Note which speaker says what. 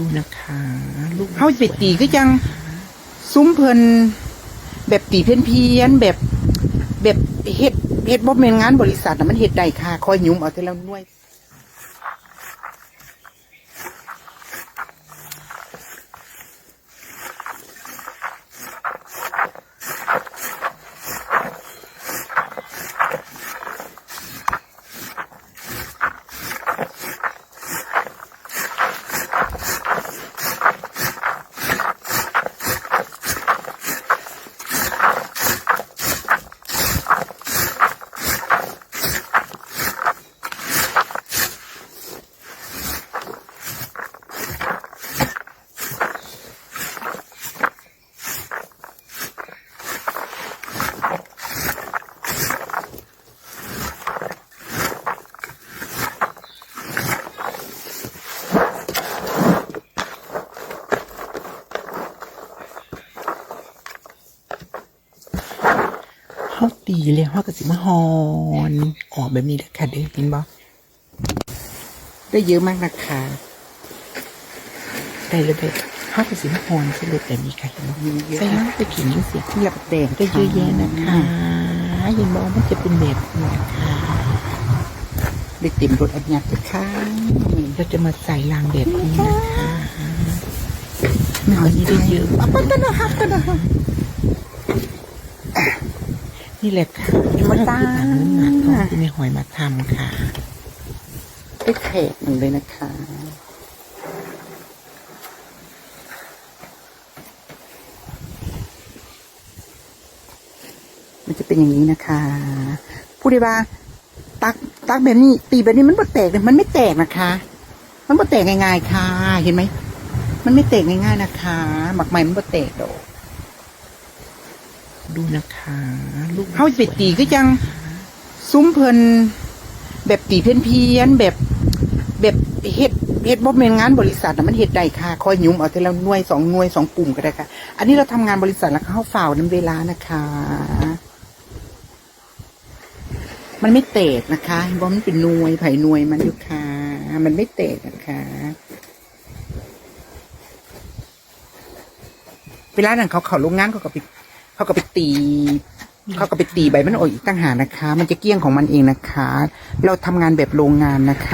Speaker 1: ดูนะคะลูก
Speaker 2: เฮาไปตีก็ยังซุ้มเพิ่นแบบตีเพี้ยนเพียนๆแบบแบบเฮ็ดเฮ็ดบ่แม่นงานบริษัทน่ะมันเฮ็ดได้ค่ะคอยหยุมเอาแต่ละหน่วย
Speaker 1: เฮาตีแล้วเฮาก็สิมาฮอนออกแบบนี้เด้อค่ะเด้อเห็นบ่
Speaker 2: ได้เยอะมากนะคะ
Speaker 1: ได้เลยเด้อเฮาก็สิมาฮอนสรุปแบบนี้ค่ะเห็นบ่ใส่น้ำไปกินจังซี่
Speaker 2: เทียบแดง
Speaker 1: ก็เยอะแยะนะคะเห็นบ่มันจะเป็นแบบนี้นะคะ
Speaker 2: ได้เต็มรถอันยัดเลยค่ะ
Speaker 1: เราจะมาใส่รางแบบนี้นะคะหอันนี้ได้เยอะ
Speaker 2: ปั๊บปั๊บปั๊บปั๊บปั๊บปั๊บ
Speaker 1: นี่แหละค่ะ
Speaker 2: มาตา
Speaker 1: อันนั้นหนักต้องที่ในหอยมาทำค่ะ
Speaker 2: ได้แขกหนึ่งเลยนะคะมันจะเป็นอย่างนี้นะคะผู้ใดว่าตักตักแบบนี้ ตีแบบนี้มันบ่แตกเลยมันไม่แตกนะคะ มันบ่แตกง่ายๆค่ะ เห็นไหม มันไม่แตกง่ายๆนะคะ หมักใหม่มันบ่แตกดอก
Speaker 1: ดูนะคะลูก
Speaker 2: เฮาไปตีก็ยังซุ้มเพิ่นแบบตีเพี้ยนเพียนๆแบบ แบบเฮ็ดเฮ็ดบ่แม่นงานบริษัทน่ะมันเฮ็ดได้ค่ะ คอยหยุมเอาแต่ละหน่วยสองหน่วยสองปุ่มก็ได้ค่ะ อันนี้เราทำงานบริษัทแล้วเข้าฝ่าวนํเวลานะคะ มันไม่แตกนะคะเพราะมันเป็นหน่วยไผ่หน่วยมันอยู่ค่ะ มันไม่แตกนะคะ เวลานั้นเขาเขาโรงงานเขาก็ไป เขาก็ไปตีเขาก็ไปตีใบมันออกอีกตั้งหากนะคะ มันจะเกลี้ยงของมันเองนะคะ เราทำงานแบบโรงงานนะคะ